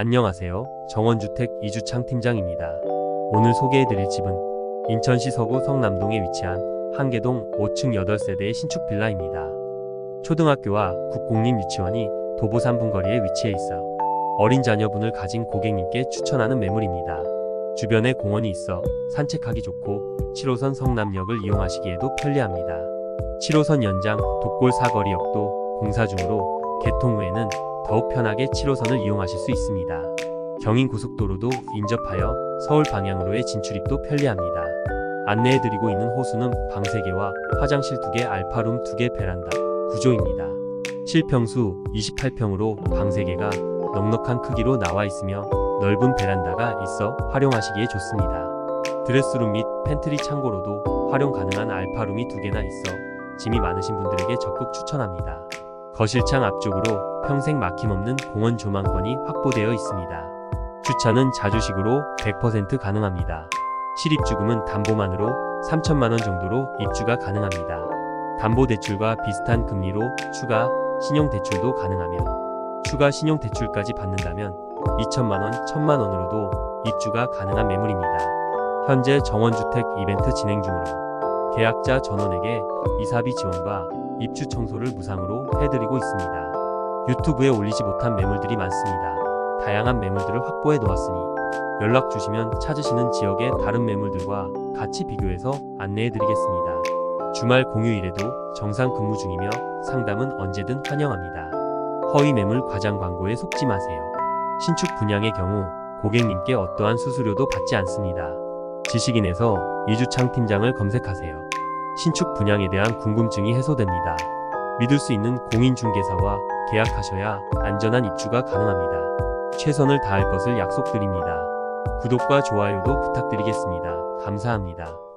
안녕하세요. 정원주택 이주창 팀장입니다. 오늘 소개해드릴 집은 인천시 서구 성남동에 위치한 한계동 5층 8세대의 신축 빌라입니다. 초등학교와 국공립 유치원이 도보 3분 거리에 위치해 있어 어린 자녀분을 가진 고객님께 추천하는 매물입니다. 주변에 공원이 있어 산책하기 좋고 7호선 성남역을 이용하시기에도 편리합니다. 7호선 연장 독골 사거리역도 공사 중으로 개통 후에는 더욱 편하게 7호선을 이용하실 수 있습니다. 경인고속도로도 인접하여 서울 방향으로의 진출입도 편리합니다. 안내해드리고 있는 호수는 방 3개와 화장실 2개, 알파룸 2개, 베란다 구조입니다. 실평수 28평으로 방 3개가 넉넉한 크기로 나와 있으며 넓은 베란다가 있어 활용하시기에 좋습니다. 드레스룸 및 팬트리 창고로도 활용 가능한 알파룸이 2개나 있어 짐이 많으신 분들에게 적극 추천합니다. 거실창 앞쪽으로 평생 막힘없는 공원 조망권이 확보되어 있습니다. 주차는 자주식으로 100% 가능합니다. 실입주금은 담보만으로 3천만 원 정도로 입주가 가능합니다. 담보대출과 비슷한 금리로 추가 신용대출도 가능하며 추가 신용대출까지 받는다면 2천만 원, 1천만 원으로도 입주가 가능한 매물입니다. 현재 정원주택 이벤트 진행 중으로 계약자 전원에게 이사비 지원과 입주 청소를 무상으로 해드리고 있습니다. 유튜브에 올리지 못한 매물들이 많습니다. 다양한 매물들을 확보해 놓았으니 연락 주시면 찾으시는 지역의 다른 매물들과 같이 비교해서 안내해 드리겠습니다. 주말 공휴일에도 정상 근무 중이며 상담은 언제든 환영합니다. 허위 매물 과장 광고에 속지 마세요. 신축 분양의 경우 고객님께 어떠한 수수료도 받지 않습니다. 지식인에서 이주창 팀장을 검색하세요. 신축 분양에 대한 궁금증이 해소됩니다. 믿을 수 있는 공인중개사와 계약하셔야 안전한 입주가 가능합니다. 최선을 다할 것을 약속드립니다. 구독과 좋아요도 부탁드리겠습니다. 감사합니다.